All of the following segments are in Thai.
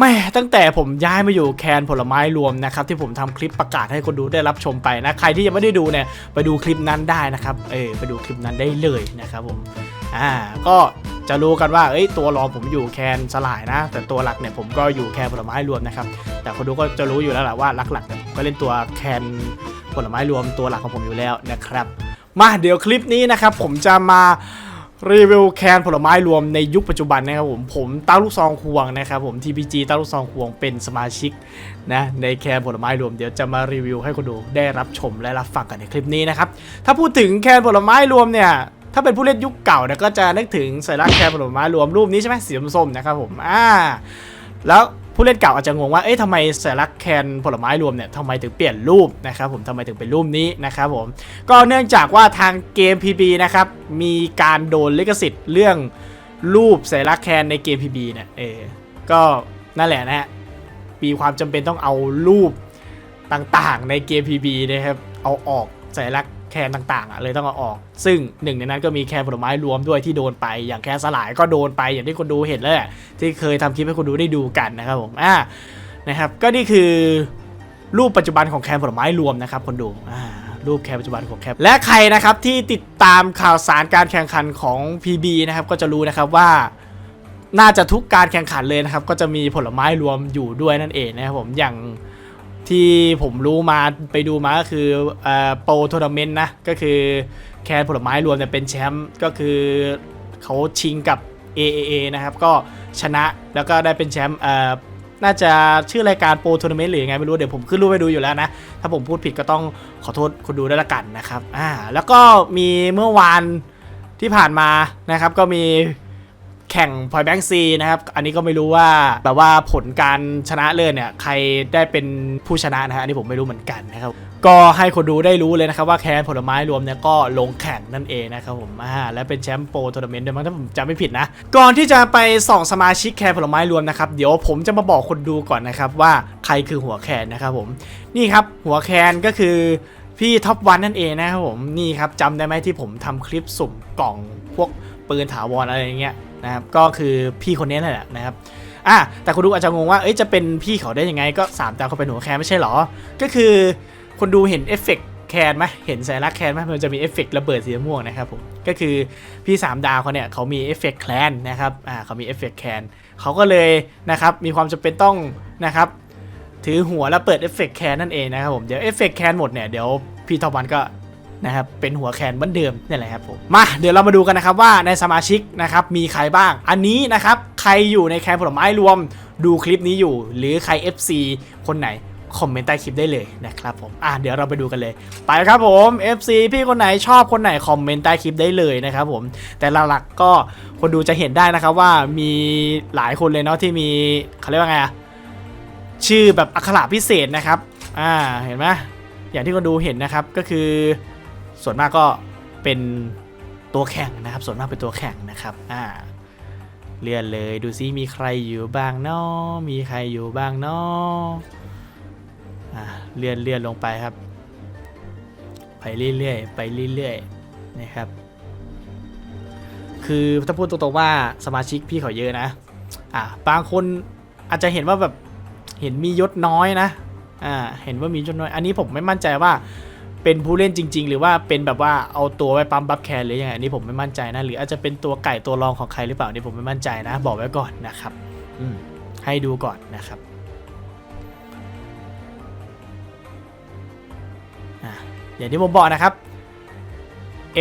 แม่ตั้งแต่ผมย้ายมาอยู่แคนผลไม้รวมนะครับที่ผมทำคลิปประกาศให้คนดูได้รับชมไปนะ ใครที่ยังไม่ได้ดูเนี่ยไปดูคลิปนั้นได้นะครับเออไปดูคลิปนั้นได้เลยนะครับผมอ่าก็จะรู้กันว่าเอ้ยตัวรองผมอยู่แคนสลายนะ แต่ตัวหลักเนี่ยผมก็อยู่แคนผลไม้รวมนะครับแต่คนดูก็จะรู้อยู่แล้วแหละว่าหลักๆเนี่ยผมก็เล่นตัวแคนผลไม้รวมตัวหลักของผมอยู่แล้วนะครับ มาเดี๋ยวคลิปนี้นะครับผมจะมา รีวิวแคนผลไม้รวมในยุคปัจจุบันนะครับผมผมต้าลูกซองควงนะครับผม TPG ต้าลูกซองควงเป็นสมาชิกนะในแคนผลไม้รวมเดี๋ยวจะมารีวิวให้คนดูได้รับชมและรับฟังกันในคลิปนี้นะครับถ้าพูดถึงแคนผลไม้รวมเนี่ยถ้าเป็นผู้เล่นยุคเก่าเนี่ยก็จะนึกถึงสัญลักษณ์แคนผลไม้รวมรูปนี้ใช่ไหมสีส้มๆนะครับผมอ่าแล้ว ผู้เล่นเก่าอาจจะงงว่า เอ๊ะทำไมสัญลักษณ์แคนผลไม้รวมเนี่ยทำไมถึงเปลี่ยนรูปนะครับผมทำไมถึงเป็นรูปนี้นะครับผม ก็เนื่องจากว่าทางเกม PB นะครับ มีการโดนลิขสิทธิ์เรื่องรูปสัญลักษณ์แคนในเกม PB เนี่ย เออ ก็นั่นแหละนะฮะ มีความจำเป็นต้องเอารูปต่างๆ ในเกม PB นะครับ เอาออกสัญลักษณ์ นต่างๆอะเลยต้องเอาออก ซึ่งหนึ่งในนั้นก็มีแคนผลไม้รวมด้วยที่โดนไป อย่างแคนสลายก็โดนไปอย่างที่คนดูเห็นแล้วที่เคยทำคลิปให้คนดูได้ดูกันนะครับผมอ่านะครับก็นี่คือรูปปัจจุบันของแคนผลไม้รวมนะครับคนดูอ่ารูปแคนปัจจุบันของแคนและใครนะครับที่ติดตามข่าวสารการแข่งขันของ PB นะครับก็จะรู้นะครับว่าน่าจะทุกการแข่งขันเลยนะครับ ก็จะมีผลไม้รวมอยู่ด้วยนั่นเองนะครับผมอย่าง ที่ผมรู้มาไปดูมาก็คืออโปรทัวร์นาเมนต์นะก็คือแคนผลไม้รวมเนี่ยเป็นแชมป์ก็คือเขาชิงกับ AAA นะครับ ก็ชนะแล้วก็ได้เป็นแชมป์น่าจะชื่อรายการโปรทัวร์นาเมนต์หรือยังไงไม่รู้ เดี๋ยวผมขึ้นรูปไปดูอยู่แล้วนะ ถ้าผมพูดผิดก็ต้องขอโทษคนดูด้วยละกันนะครับอ่าแล้วก็มีเมื่อวานที่ผ่านมานะครับ ก็มี แข่งพอยแบงซีนะครับ อันนี้ก็ไม่รู้ว่าแบบว่าผลการชนะเลิศเนี่ย ใครได้เป็นผู้ชนะนะฮะอันนี้ผมไม่รู้เหมือนกันนะครับ ก็ให้คนดูได้รู้เลยนะครับว่าแคนผลไม้รวมเนี่ยก็ลงแข่งนั่นเองนะครับผมอ่าและเป็นแชมป์โปรทัวร์นาเมนต์ด้วยมั้งถ้าผมจำไม่ผิดนะ ก่อนที่จะไปส่องสมาชิกแคนผลไม้รวมนะครับ เดี๋ยวผมจะมาบอกคนดูก่อนนะครับว่าใครคือหัวแคนนะครับผม นี่ครับหัวแคนก็คือพี่ท็อปวันนั่นเองนะครับผม นี่ครับจำได้ไหมที่ผมทำคลิปสุ่มกล่องพวก ปืนถาวรอะไรอย่างเงี้ยนะครับก็คือพี่คนนี้นั่นแหละนะครับอะแต่คุณดูอาจจะงงว่าเอ้ยจะเป็นพี่เขาได้ยังไงก็สามดาวเขาเป็นหัวแคนไม่ใช่หรอ ก็คือคนดูเห็นเอฟเฟกต์แคนไหมเห็นสัญลักษณ์แคนไหมมันจะมีเอฟเฟกต์ระเบิดสีม่วงนะครับผมก็คือพี่3ดาวเขาเนี่ยเขามีเอฟเฟกต์แคนนะครับอ่าเขามีเอฟเฟกต์แคนเขาก็เลยนะครับมีความจำเป็นต้องนะครับถือหัวแล้วเปิดเอฟเฟกต์แคนนั่นเองนะครับผมเดี๋ยวเอฟเฟกต์แคนหมดเนี่ยเดี๋ยวพี่ทอวันก็ นะครับ เป็นหัวแคนเหมือนเดิมนี่แหละครับผม มา เดี๋ยวเรามาดูกันนะครับว่าในสมาชิกนะครับมีใครบ้าง อันนี้นะครับใครอยู่ในแคนผลไม้รวมดูคลิปนี้อยู่ หรือใคร FC คนไหนคอมเมนต์ใต้คลิปได้เลยนะครับผม อะเดี๋ยวเราไปดูกันเลย ไปครับผม FC พี่คนไหนชอบคนไหนคอมเมนต์ใต้คลิปได้เลยนะครับผม แต่หลักๆก็คนดูจะเห็นได้นะครับว่ามีหลายคนเลยเนาะที่มีเขาเรียกว่าไงอะชื่อแบบอักขระพิเศษนะครับ อ่าเห็นไหมอย่างที่คนดูเห็นนะครับก็คือ ส่วนมากก็เป็นตัวแข่งนะครับ ส่วนมากเป็นตัวแข่งนะครับอ่าเลื่อนเลยดูซิมีใครอยู่บ้างเนาะมีใครอยู่บ้างเนาะอะเลื่อนเลื่อนลงไปครับ ไปเรื่อยๆไปเรื่อยๆนะครับ คือถ้าพูดตรงๆว่าสมาชิกพี่เขาเยอะนะอะบางคนอาจจะเห็นว่าแบบเห็นมียศน้อยนะอ่าเห็นว่ามียศน้อย อันนี้ผมไม่มั่นใจว่า เป็นผู้เล่นจริง ๆ หรือว่าเป็นแบบว่าเอาตัวไว้ปั๊มบัฟแคร์หรือยังไงอันนี้ผมไม่มั่นใจนะ หรืออาจจะเป็นตัวไก่ตัวรองของใครหรือเปล่านี่ผมไม่มั่นใจนะ บอกไว้ก่อนนะครับอืมให้ดูก่อนนะครับอะอย่างที่ผมบอกนะครับ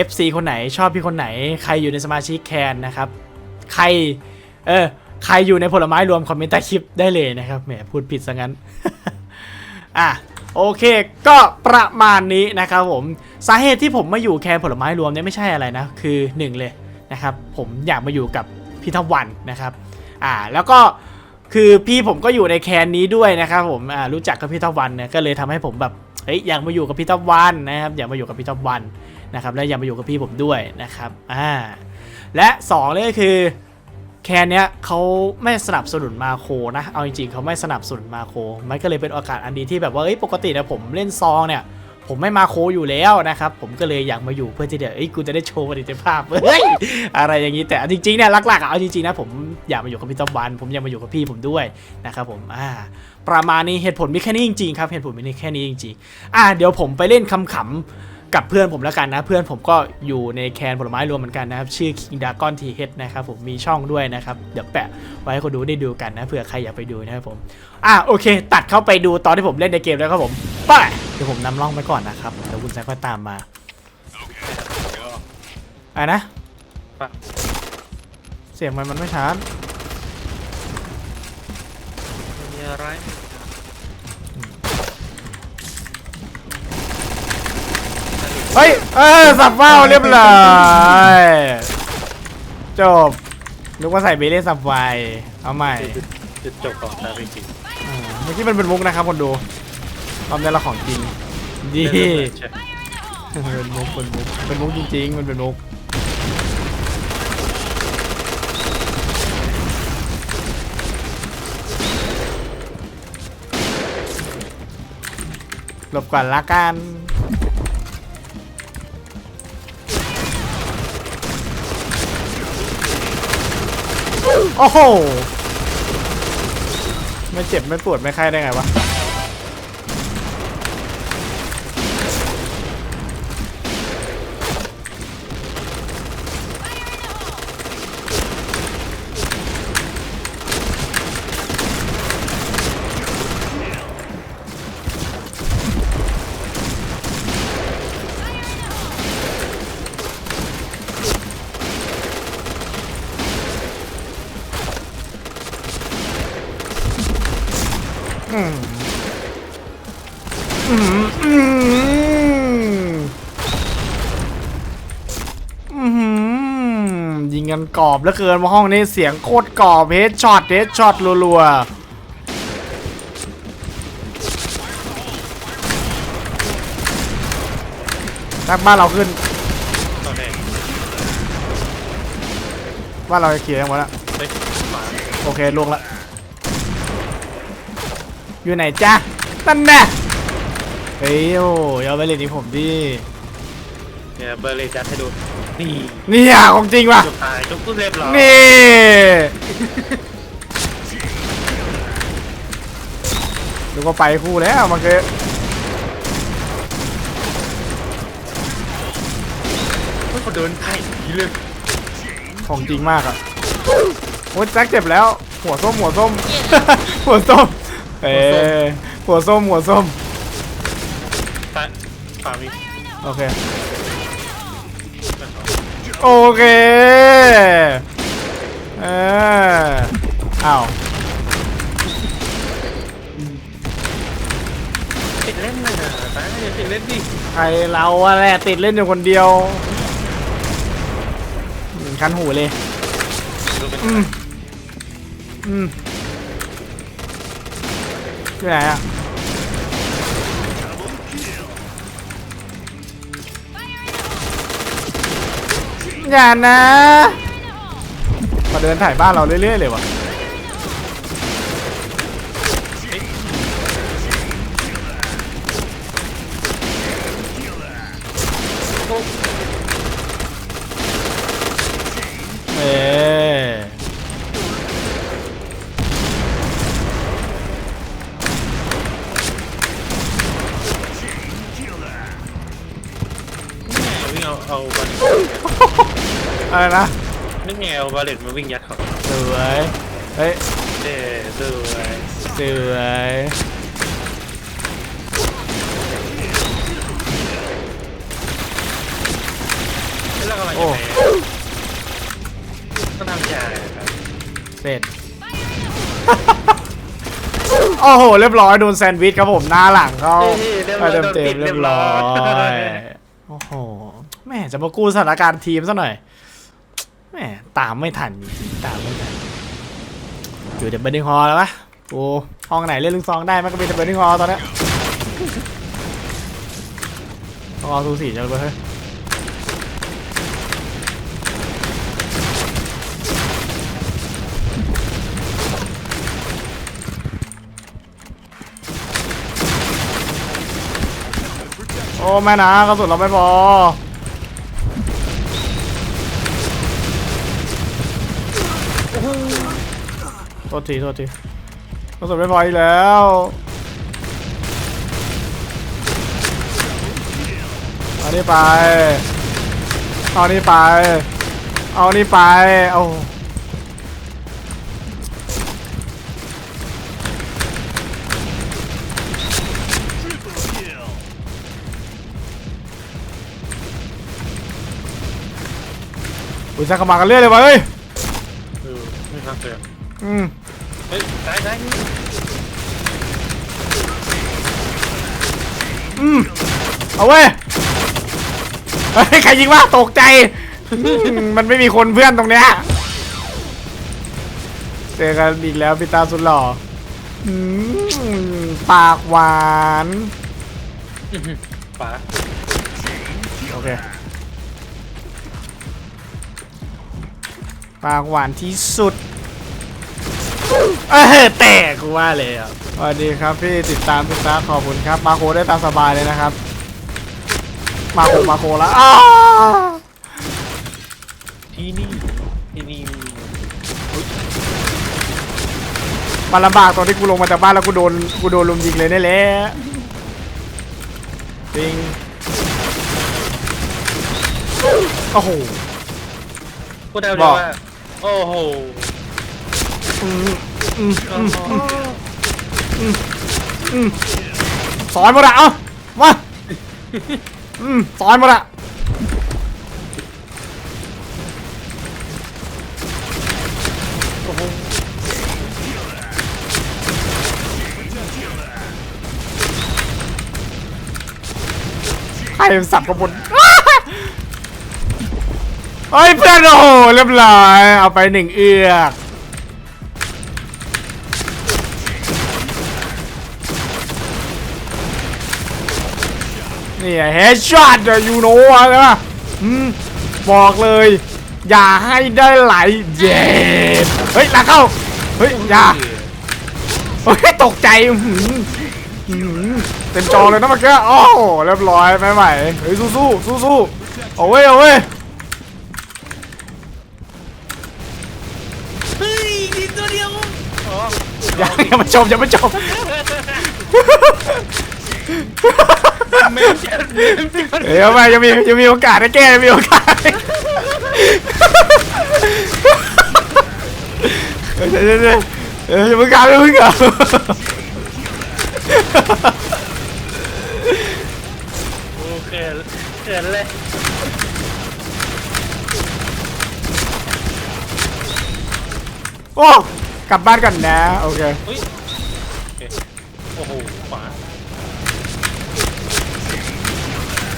FC คนไหนชอบพี่คนไหน ใครอยู่ในสมาชิกแคนนะครับ ใคร เออ ใครอยู่ในผลไม้รวมคอมเมนต์ใต้คลิปได้เลยนะครับ แหมพูดผิดซะงั้น อะ โอเค ก็ประมาณนี้นะครับผมสาเหตุที่ผมมาอยู่แคนผลไม้รวมเนี่ยไม่ใช่อะไรนะ คือหนึ่งเลยนะครับ ผมอยากมาอยู่กับพี่ทวันนะครับ อ่าแล้วก็คือพี่ผมก็อยู่ในแคนนี้ด้วยนะครับผมอ่ารู้จักกับพี่ท็อปวันเนี่ยก็เลยทำให้ผมแบบเฮ้ยอยากมาอยู่กับพี่ท็อปวันนะครับอยากมาอยู่กับพี่ท็อปวันนะครับและอยากมาอยู่กับพี่ผมด้วยนะครับอ่าและสองเลยก็คือ แคนเนี้ยเขาไม่สนับสนุนมาโคนะ เอาจริงๆเขาไม่สนับสนุนมาโค มันก็เลยเป็นโอกาสอันดีที่แบบว่าเอ้ยปกติเนี่ยผมเล่นซองเนี่ย ผมไม่มาโคอยู่แล้วนะครับ ผมก็เลยอยากมาอยู่เพื่อที่เดี๋ยวเอ้ยกูจะได้โชว์ประสิทธิภาพเฮ้ยอะไรอย่างนี้แต่จริงๆเนี่ยหลักๆอะเอาจริงๆนะผมอยากมาอยู่กับพี่ต้อมวัน ผมอยากมาอยู่กับพี่ผมด้วยนะครับผมอ่าประมาณนี้เหตุผลมีแค่นี้จริงๆครับเหตุผลมีแค่นี้จริงๆอ่าเดี๋ยวผมไปเล่นคำขำ กับเพื่อนผมแล้วกันนะ เพื่อนผมก็อยู่ในแคนผลไม้รวมเหมือนกันนะครับ ชื่อ King Dragon T H นะครับผมมีช่องด้วยนะครับ เดี๋ยวแปะไว้ให้คนดูได้ดูกันนะเผื่อใครอยากไปดูนะครับผมอะโอเค ตัดเข้าไปดูตอนที่ผมเล่นในเกมแล้วครับผมไปเดี๋ยวผมนำร่องไปก่อนนะครับเดี๋ยวคุณแซคค่อยตามมาอะไรนะปะเสียงมันมันไม่ชัดมีอะไร เฮ้ย เออสับเฝ้าเรียบร้อยจบนึกว่าใส่เบลเล่สับไฟเอาใหม่จุดจุดจบของดาวินชีอ่าเมื่อกี้มันเป็นมุกนะครับคนดูรอบนี้เราของจริงดีใช่เป็นมุกเป็นมุกเป็นมุกจริงๆ มันเป็นมุกหลบก่อนละกัน โอ้โห ไม่เจ็บไม่ปวดไม่ไข้ได้ไงวะ กันกรอบแล้วเกินมาห้องนี้เสียงโคตรกรอบเฮดช็อตเฮดช็อตรัวๆนักบ้านเราขึ้นบ้านเราจะเคลียร์หมดละเฮ้ยหมาโอเคลวงละอยู่ไหนจ๊ะนั่นแน่เฮ้ยโอ้ยเอาไปเลยนี่ผมดิเนี่ยเบอร์เลยจัดให้ดู นี่เนี่ยของจริงว่ะจบตายจบปุ๊บเรียบร้อยนี่ ดูก็ไปคู่แล้วเมันคือเฮ้ยเขาเดินไถ่ผีเลยของจริงมากอะโอ้ยแจ็คเจ็บแล้ว หัวส้มหัวส้ม หัวส้มเอ้ยหัวส้มหัวส้ม ตายฝ่ามีโอเค โอเคเอออ้าวติดเล่นเลยนะตายอย่าติดเล่นดิไอเราอะแหละติดเล่นอยู่คนเดียวอืมคันหูเลย ดูเป็นอืม อืมอยู่ไหนอะ อย่านะ มาเดินถ่ายบ้านเราเรื่อยๆเลยวะเอ๊ะวิ่งเอาเอาบาเลต อะไรนะนึกไงเอาบาเลตมาวิ่งยัดเขาสวยเฮ้ยเด้สวยสวยแล้วกำลังโอ้จะไปก็ทำใจครับเสร็จ โอ้โห เรียบร้อยโดนแซนด์วิชครับผมหน้าหลังเขาเรียบไปร้อยเต็มเต็มๆเรียบร้อย โอ้โห แม่จะมากู้สถานการณ์ทีมซะหน่อย แม่ตามไม่ทันจริงตามไม่ทันอยู่เดบเบิลดิ้งฮอลแล้วปะโอ้ห้องไหนเล่นลูกซองได้มันก็เป็นเบเบิลดิ้งฮอลตอนนี้ต้องเอาสูสีจังเลยเฮ้ยโอ้แม่นะกระสุนเราไม่พอ โทษทีโทษทีกระสุนไม่พออีกแล้วเอานี่ไป เอานี่ไป เอานี่ไป เอาอุ้ยจะกระมากันเรื่อยเลยวะเฮ้ย อืมเฮ้ยตายตายอืมเอาเว้ยเฮ้ยใครยิงวะตกใจอืมมันไม่มีคนเพื่อนตรงเนี้ยเจอกันอีกแล้วพี่ตาสุดหล่ออืมปากหวานฝาโอเคปากหวานที่สุด เออแต่กูว่าเลยอะสวัสดีครับพี่ติดตามพี่ตาขอบคุณครับ มาโคได้ตามสบายเลยนะครับ มาโคมาโคแล้วอ้าวที่นี่ที่นี่มันลำบากตอนที่กูลงมาจากบ้านแล้วกูโดนกูโดนลุมยิงเลยนี่แหละจริงโอ้โห พูดได้บเลยอกว่า โอ้โห สอนมดอะเอ้ามาสอนมดอะใครมันสับกระบนเฮ้ยเพื่อนโอ้โหเรียบร้อยเอาไปหนึ่งเอือก นี่เฮดช็อตยูโน่อะไรวะบอกเลย อย่าให้ได้ไหลเย็ดเฮ้ยหลังเข้า เฮ้ย อย่า เฮ้ย ตกใจเต็มจอเลยนะเมื่อกี้โอ้เรียบร้อยไม่ไหวเฮ้ยสู้สู้สู้สู้เอาเว้ยเอาเว้ยเฮ้ยดีตัวเดียวอ๋ออย่าอย่ามาชมอย่ามาชม เมมจะเมมจะเฮ้ยเอาไปยังมียังมีโอกาสได้แก้ยังมีโอกาสเฮ้ยเดี๋ยวเดี๋ยวเดี๋ยวอย่าเพิ่งกลับอย่าเพิ่งกลับโอเคเกิดเลยโอ้กลับบ้านกันนะโอเคเฮ้ยโอเคโอ้โหฝา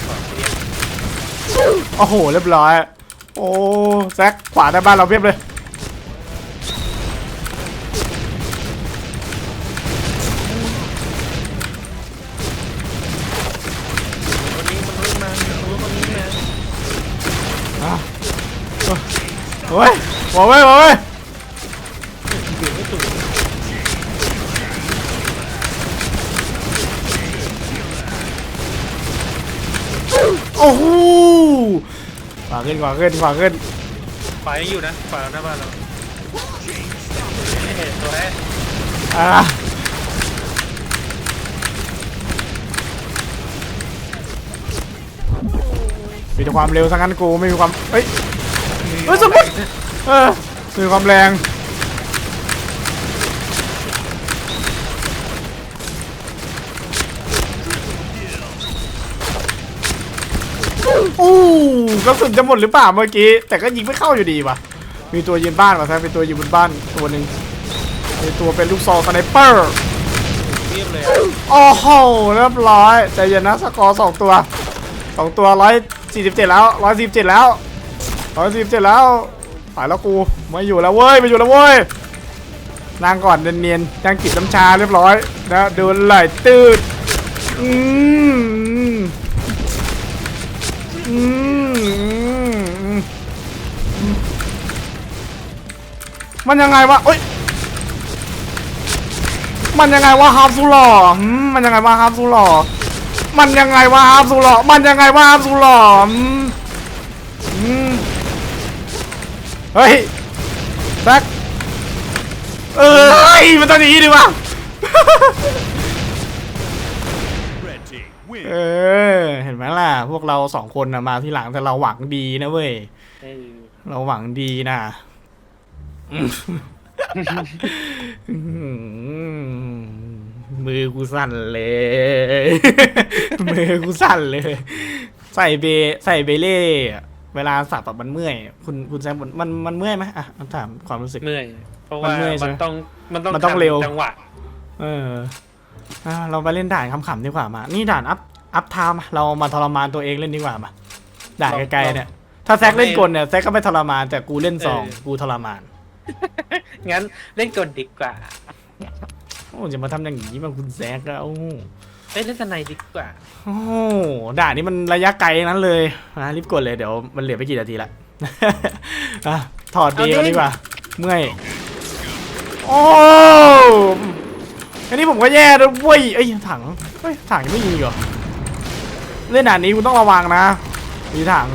ฝาเรียก โอ้โห เรียบร้อย โอ้แซกขวาได้บ้านเราเพียบเลยคนนี้มันรุ่นมาคนนี้มาอะโอ้ยบอกไว้บอกไว้อยู่ไม่ถูกโอ้โหขวาขึ้นขวาขึ้นขวาขึ้นฝายังอยู่นะฝาหน้าบ้านเราเฮ้ยตัวแรกอ่ามีแต่ความเร็วทั้งนั้นกูไม่มีความเฮ้ยเฮ้ยสมมุติเออมีความแรง กระสุนจะหมดหรือเปล่าเมื่อกี้ แต่ก็ยิงไม่เข้าอยู่ดีว่ะ มีตัวยืนบ้านว่ะแท้เป็นตัวยืนบนบ้านตัวหนึ่งมีตัวเป็นลูกซองสไนเปอร์เรียบเลยโอ้โหเรียบร้อยใจเย็นนะสกอร์สองตัวสองตัวร้อยสี่สิบเจ็ดแล้วร้อยสี่สิบเจ็ดแล้วร้อยสี่สิบเจ็ดแล้วไปแล้วกูไม่อยู่แล้วเว้ยไม่อยู่แล้วเว้ยนั่งก่อนเนียนๆนั่งกินน้ำชาเรียบร้อยนะเดินไหลตืดอืม อืมมันยังไงวะเอ้ย มันยังไงวะฮาร์ฟซูหล่อมมันยังไงวะฮาร์ฟซูหล่อมันยังไงวะอับสุหลอมันยังไงวะอับสุหลอมอืมเฮ้ยแซกเอ้ย มันต้องอย่างนี้ดิวะ เออ เห็นไหมล่ะ พวกเราสองคนนะมาที่หลังแต่เราหวังดีนะเว้ย เออเราหวังดีนะอืมมือกูสั่นเลย มือกูสั่นเลย ใส่เบใส่เบเล่อะเวลาสับแบบมันเมื่อย คุณคุณแซมมันมันมันเมื่อยไหมอะถามความรู้สึก เมื่อย เพราะมันว่าเมื่อยใช่มันไหมต้องมันต้องมันต้องทัเร็ว จังหวะ เอออะเราไปเล่นด่านขำๆดีกว่ามา นี่ด่านอัพ อัพไทม์เรามาทรมานตัวเองเล่นดีกว่ามาด่านไกลๆเนี่ยถ้าแซกเล่นกลเนี่ยแซกก็ไม่ทรมานแต่กูเล่นซองกูทรมาน งั้นเล่นกลดีกว่าโอ้จะมาทำอย่างนี้มันคุณแซกอะโอ้โหเอ้ยเล่นสไนดีกว่าโอ้โหด่านนี้มันระยะไกลนั้นเลยนะรีบกดเลยเดี๋ยวมันเหลือไปกี่นาทีละอะถอดเบรกดีกว่า เมื่อยโอ้อันนี้ผมก็แย่ด้วยเว้ยเอ้ยถังเฮ้ยถังยังไม่ยิงอีกเหรอ เล่นด่านนี้คุณต้องระวังนะ มีถัง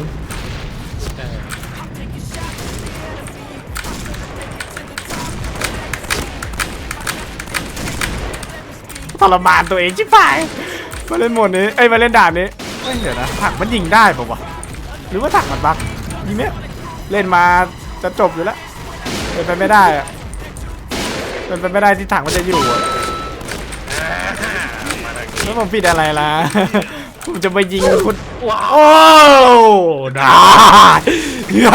ทรมานตัวเองชิบหายมาเล่นหมดนี้ เอ้ยมาเล่นด่านนี้เอ้ยเดี๋ยวนะถังมันยิงได้ป่าวะหรือว่าถังมันบักยิงไหมเล่นมาจะจบอยู่แล้วเป็นไปไม่ได้อะเป็นไปไม่ได้ที่ถังมันจะอยู่แล้วผมผิดอะไรล่ะ ผมจะไปยิงคุณว้าวโอ้ได้เงือ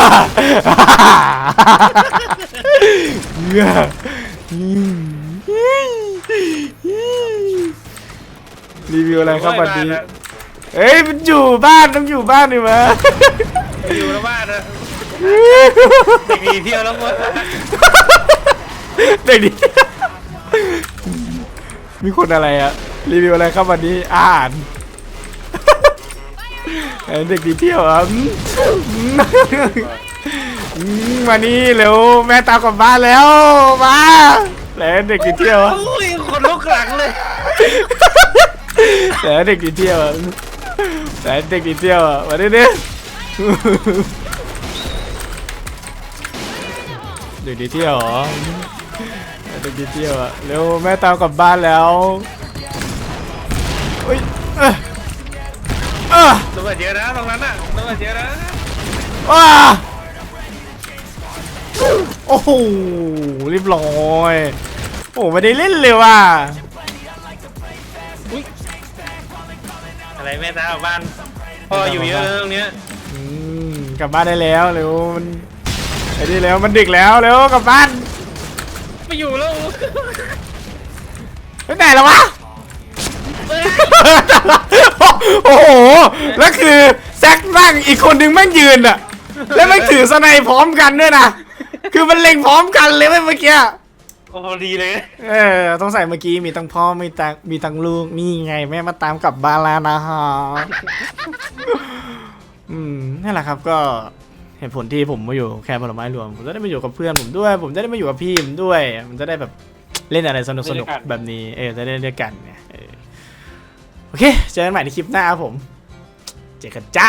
เงือรีวิวอะไรครับวันนี้เอ้ยมันอยู่บ้านต้องอยู่บ้านดิมะอยู่แล้วบ้านนะเด็กหนีเที่ยวแล้วมั้งเด็กดิมีคนอะไรอะรีวิวอะไรครับวันนี้อาหาร เอ้ยเด็กดีเที่ยวอะอืมอืมมานี่เร็วแม่ตามกลับบ้านแล้วมาแล้วเด็กดีเที่ยวอะโอ้ยคนลุกหลังเลยแต่เด็กดีเที่ยวอะแต่เด็กดีเที่ยวอะมาดิดิเด็กดีเที่ยวเหรอเด็กดีเที่ยวอะเร็วแม่ตามกลับบ้านแล้วอุ้ยเอ้ยเอ้ยตำ รวจเยอะนะตรงนั้นน่ะตำรวจเยอะนะว้าโอ้โหเรียบร้อยโอ้ไม่ได้เล่นเลยว่ะอะไรแม่ตาเอาบ้านพ่ออยู่เยอะเลยตรงเนี้ยอืมกลับบ้านได้แล้วเร็วมันไอ้นี่แล้วมันดึกแล้วเร็วกลับบ้านไม่อยู่แล้วไปไหนแล้ววะ โอ้โห แล้วคือแซกนั่งอีกคนนึงแม่งยืนอะแล้วแม่งถือสไนป์พร้อมกันด้วยนะ คือมันเล็งพร้อมกันเลยเว้ยเมื่อกี้ โอ้โหดีเลย เออต้องใส่เมื่อกี้มีทั้งพ่อมีทั้งมีทั้งลูกนี่ไงแม่มาตามกลับบ้านแล้วนะฮะ อืมนั่นแหละครับก็เหตุผลที่ผมมาอยู่แค่ผลไม้รวม ผมจะได้มาอยู่กับเพื่อนผมด้วย ผมจะได้มาอยู่กับพี่ผมด้วย มันจะได้แบบเล่นอะไรสนุกสนุกๆแบบนี้ เออจะได้เล่นด้วยกันเนี่ยเออ โอเค เจอกันใหม่ในคลิปหน้าครับผม เจอกันจ้า